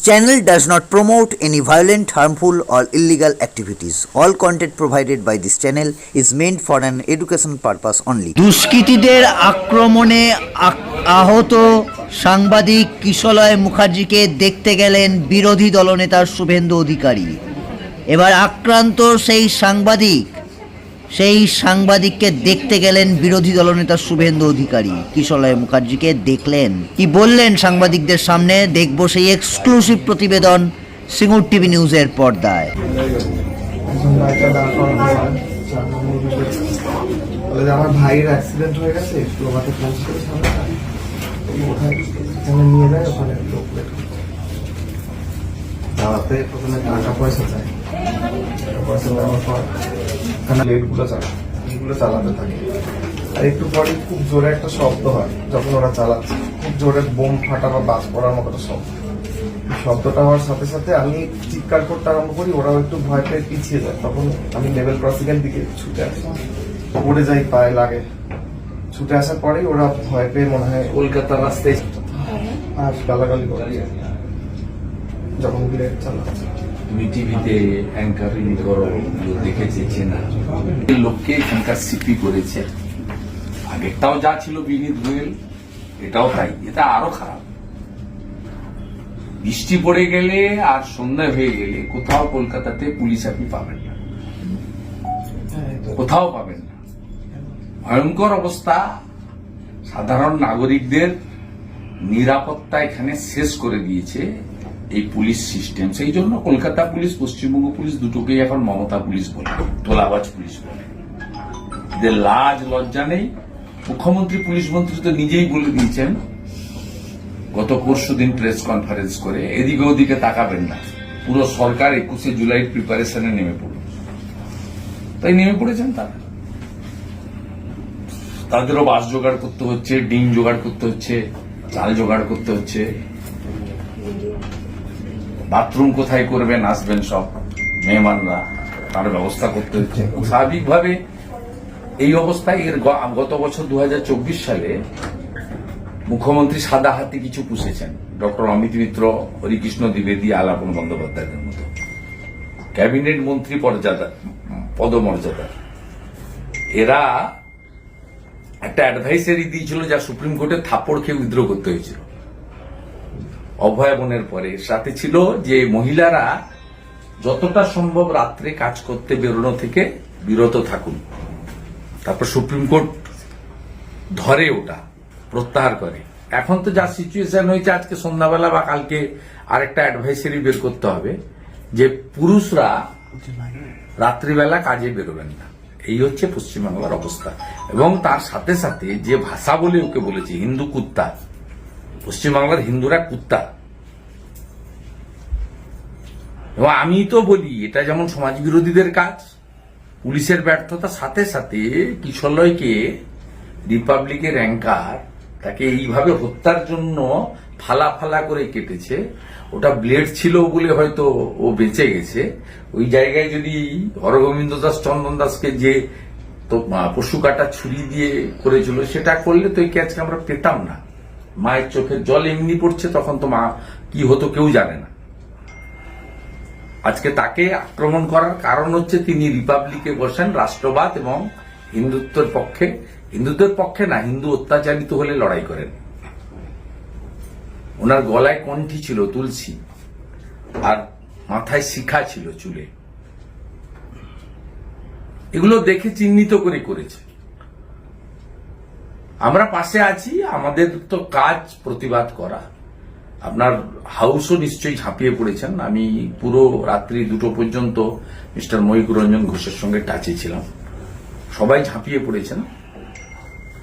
channel does not promote any violent, harmful, or illegal activities. All content provided by this channel is meant for an education purpose only. দুষ্কৃতীদের আক্রমণে আক- আহত সাংবাদিক কিশলয় মুখার্জিকে দেখতে গেলেন বিরোধী দলনেতা শুভেন্দু অধিকারী এবার আক্রান্ত সেই সাংবাদিক সেই সাংবাদিককে দেখতে গেলেন বিরোধী দলনেতা শুভেন্দু অধিকারী। কিশলয় মুখার্জিকে দেখলেন। কি বললেন সাংবাদিকদের সামনে? দেখব সেই এক্সক্লুসিভ প্রতিবেদন সিঙ্গুর টিভি নিউজের পর্দায়। আমার ভাইয়ের অ্যাক্সিডেন্ট হয়ে গেছে, একটু আমাকে নিয়ে যায় ওখানে করছে। প্রথমে টাকা পয়সা চাই এখানে লেটগুলো চালায় এইগুলো চালাতে থাকে। আর একটু পরে খুব জোরে একটা শব্দ হয়, যখন ওরা চালাচ্ছে। খুব জোরে বোম ফাটা বা বাস পড়ার মতো একটা শব্দ। শব্দটা হওয়ার সাথে সাথে আমি চিৎকার করতে আরম্ভ করি, ওরাও একটু ভয় পেয়ে পিছিয়ে যায়। তখন আমি লেভেল ক্রসিং দিকে ছুটে আসি। পড়ে যাই, পায়ে লাগে। ছুটে আসার পরেই ওরা ভয় পেয়ে মনে হয় কলকাতার রাস্তায় আর গালাগালি করে। চালাচ্ছে তুমি টিভিতে করো চেনা। লোককে এখানকার সিপি করেছে। আগেরটাও যা ছিল বিনীত গোয়েল, এটাও তাই। এটা আরও খারাপ। বৃষ্টি পড়ে গেলে আর সন্ধ্যা হয়ে গেলে কোথাও কলকাতাতে পুলিশ আপনি পাবেন না। কোথাও পাবেন না। ভয়ঙ্কর অবস্থা। সাধারণ নাগরিকদের নিরাপত্তা এখানে শেষ করে দিয়েছে। এই পুলিশ সিস্টেম। সেই জন্য কলকাতা পুলিশ, পশ্চিমবঙ্গ পুলিশ দুটোকেই এখন মমতা পুলিশ বলে তোলাবাজ পুলিশ বলে। এদের লাজ, লজ্জা নেই। মুখ্যমন্ত্রী, পুলিশ মন্ত্রী তো নিজেই বলে দিয়েছেন, গত পরশু দিন প্রেস কনফারেন্স করে, এদিকে ওদিকে তাকাবেন না। পুরো সরকার একুশে জুলাই প্রিপারেশনে নেমে পড়ল। তাই নেমে পড়েছেন তারা। তাদেরও বাস জোগাড় করতে হচ্ছে, ডিম জোগাড় করতে হচ্ছে, চাল জোগাড় করতে হচ্ছে। বাথরুম কোথায় করবেন, আসবেন সব মেহমানরা, তার ব্যবস্থা করতে হচ্ছে। স্বাভাবিকভাবে এই অবস্থায় এর গত বছর দু হাজার চব্বিশ সালে মুখ্যমন্ত্রী সাদা হাতি কিছু পুষেছেন। ডক্টর অমিত মিত্র, হরিকৃষ্ণ দ্বিবেদী, আলাপন বন্দ্যোপাধ্যায়ের মতো। ক্যাবিনেট মন্ত্রী পর্যাদা পদমর্যাদা। এরা একটা অ্যাডভাইসারি দিয়েছিল যা সুপ্রিম কোর্টে থাপ্পড় খেয়ে উইথড্র করতে হয়েছিল। অভয়াবনের পরে, সাথে ছিল যে মহিলারা যতটা সম্ভব রাত্রে কাজ করতে বেরোনো থেকে বিরত থাকুন। তারপর সুপ্রিম কোর্ট ধরে ওটা, প্রত্যাহার করে। এখন তো যা সিচুয়েশন হয়েছে, আজকে সন্ধ্যাবেলা বা কালকে আরেকটা অ্যাডভাইসারি বের করতে হবে যে পুরুষরা রাত্রিবেলা কাজে বেরোবেন না। এই হচ্ছে পশ্চিমবাংলার অবস্থা। এবং তার সাথে সাথে যে ভাষা বলে ওকে বলেছে, হিন্দু কুত্তা পশ্চিমবাংলার হিন্দুরা কুত্তা। এবং আমি তো বলি, এটা যেমন সমাজ বিরোধীদের কাজ, পুলিশের ব্যর্থতা সাথে সাথে কিশলয়কে রিপাবলিকের অ্যাঙ্কার, তাকে এইভাবে হত্যার জন্য ফালা ফালা করে কেটেছে। ওটা ব্লেড ছিল বলে হয়তো ও বেঁচে গেছে। ওই জায়গায় যদি হরগোবিন্দ দাস, চন্দন দাসকে যে তো পশু কাটা ছুরি দিয়ে করেছিল, সেটা করলে তো এই ক্যাচকে আমরা পেতাম না। মায়ের চোখের জল এমনি পড়ছে, তখন তো মা কি হতো কেউ জানে না। আজকে তাকে আক্রমণ করার কারণ হচ্ছে তিনি রিপাবলিকে বসেন রাষ্ট্রবাদ এবং হিন্দুত্বের পক্ষে। হিন্দুত্বের পক্ষে না, হিন্দু অত্যাচারিত হলে লড়াই করেন। ওনার গলায় কণ্ঠি ছিল, তুলসী, আর মাথায় শিখা ছিল চুলে। এগুলো দেখে চিহ্নিত করে করেছে। আমরা পাশে আছি, আমাদের তো কাজ প্রতিবাদ করা। আপনার হাউসও নিশ্চয়ই ঝাঁপিয়ে পড়েছেন। আমি পুরো রাত্রি দুটো পর্যন্ত মিস্টার মহিকুর রঞ্জন ঘোষের সঙ্গে টাচে ছিলাম। সবাই ঝাঁপিয়ে পড়েছেন।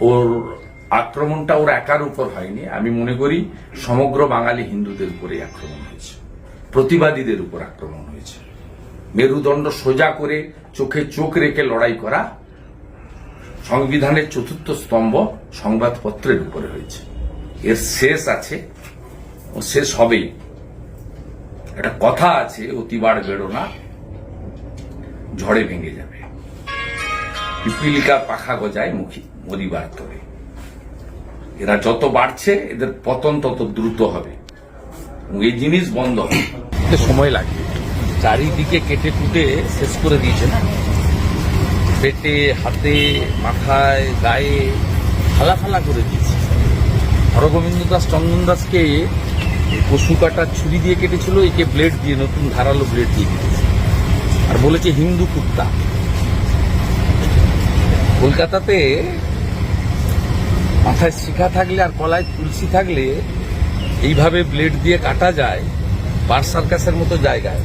ওর আক্রমণটা ওর একার উপর হয়নি। আমি মনে করি সমগ্র বাঙালি হিন্দুদের উপরে আক্রমণ হয়েছে। প্রতিবাদীদের উপর আক্রমণ হয়েছে। মেরুদণ্ড সোজা করে চোখে চোখ রেখে লড়াই করা সংবিধানের চতুর্থ স্তম্ভ সংবাদপত্রের উপরে হয়েছে এর শেষ আছে, ও শেষ হবেই। একটা কথা আছে, অতিবার বেড়ো না ঝড়ে ভেঙে যাবে। পিপিলিকা পাখা গজায় মুখী, মরিবার তরে। এরা যত বাড়ছে, এদের পতন তত দ্রুত হবে। এই জিনিস বন্ধ হবে। সময় লাগবে চারিদিকে কেটে কুটে শেষ করে দিয়েছেন পেটে, হাতে, মাথায়, গায়ে ফালা ফালা করে দিয়েছে। হরগোবিন্দ দাস, চন্দন দাসকে পশু কাটার ছুরি দিয়ে কেটেছিল, একে ব্লেড দিয়ে, নতুন ধারালো ব্লেড দিয়ে কেটেছে। আর বলেছে হিন্দু কুত্তা। কলকাতাতে মাথায় শিখা থাকলে আর গলায় তুলসী থাকলে এইভাবে ব্লেড দিয়ে কাটা যায়, বার সার্কাসের মতো জায়গায়।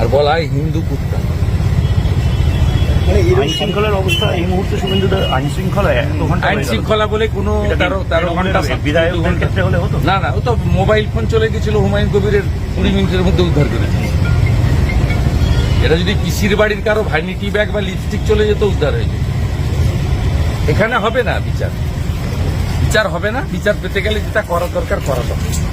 আর বলা হয় হিন্দু কুত্তা। আইন শৃঙ্খলার অবস্থা এই মুহূর্তে শুভেন্দু আইন শৃঙ্খলা এত ঘণ্টা আইন শৃঙ্খলা বলে কোনো তেরো তেরো ঘণ্টা বিধায়কদের ক্ষেত্রে হলে হতো? না না ও তো মোবাইল ফোন চলে গেছিল হুমায়ুন কবিরের কুড়ি মিনিটের মধ্যে উদ্ধার করেছে এটা যদি পিসির বাড়ির কারও ভাইনিটি ব্যাগ বা লিপস্টিক চলে যেত উদ্ধার হয়ে যেত। এখানে হবে না বিচার। বিচার হবে না বিচার পেতে গেলে যেটা করা দরকার করা দরকার।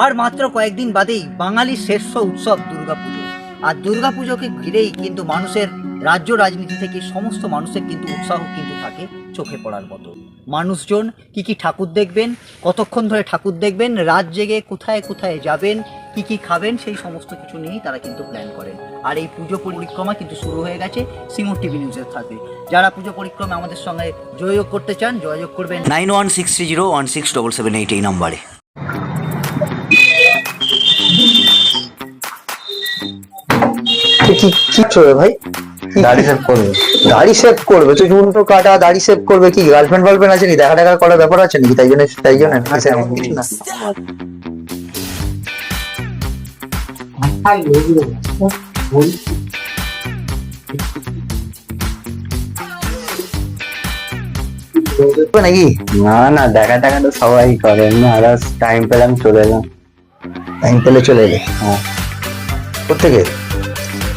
আর মাত্র কয়েকদিন বাদেই বাঙালির শ্রেষ্ঠ উৎসব দুর্গাপুজো। আর দুর্গাপুজোকে ঘিরেই কিন্তু মানুষের রাজ্য রাজনীতি থেকে সমস্ত মানুষের কিন্তু উৎসাহ কিন্তু থাকে চোখে পড়ার মতো। মানুষজন কি কি ঠাকুর দেখবেন, কতক্ষণ ধরে ঠাকুর দেখবেন, রাত জেগে কোথায় কোথায় যাবেন, কি কি খাবেন, সেই সমস্ত কিছু নিয়েই তারা কিন্তু প্ল্যান করেন। আর এই পুজো পরিক্রমা কিন্তু শুরু হয়ে গেছে সিঙ্গুর টিভি নিউজের সাথে যারা পুজো পরিক্রমা আমাদের সঙ্গে যোগাযোগ করতে চান, যোগাযোগ করবেন nine one six three zero one six double seven eight এই নম্বরে। কি কি কি করবে ভাই? দাড়ি সেভ করবে। দাড়ি সেভ করবে? তুই চুল তো কাটা দাড়ি সেভ করবে কি? গার্লফ্রেন্ড ফার্লফ্রেন্ড আছে কি দেখা টাকা করার ব্যাপার আছে নাকি? তাই জন্য তাই জন্য না। নাকি? না না দেখা টাকা তো সবাই করে। এমনি আদার্স টাইম পেলাম চলে এলাম। টাইম পেলে চলে এলে? হ্যাঁ। কোথেকে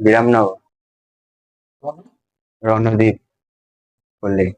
বিরামনগর। রণদ্বীপ বললেই।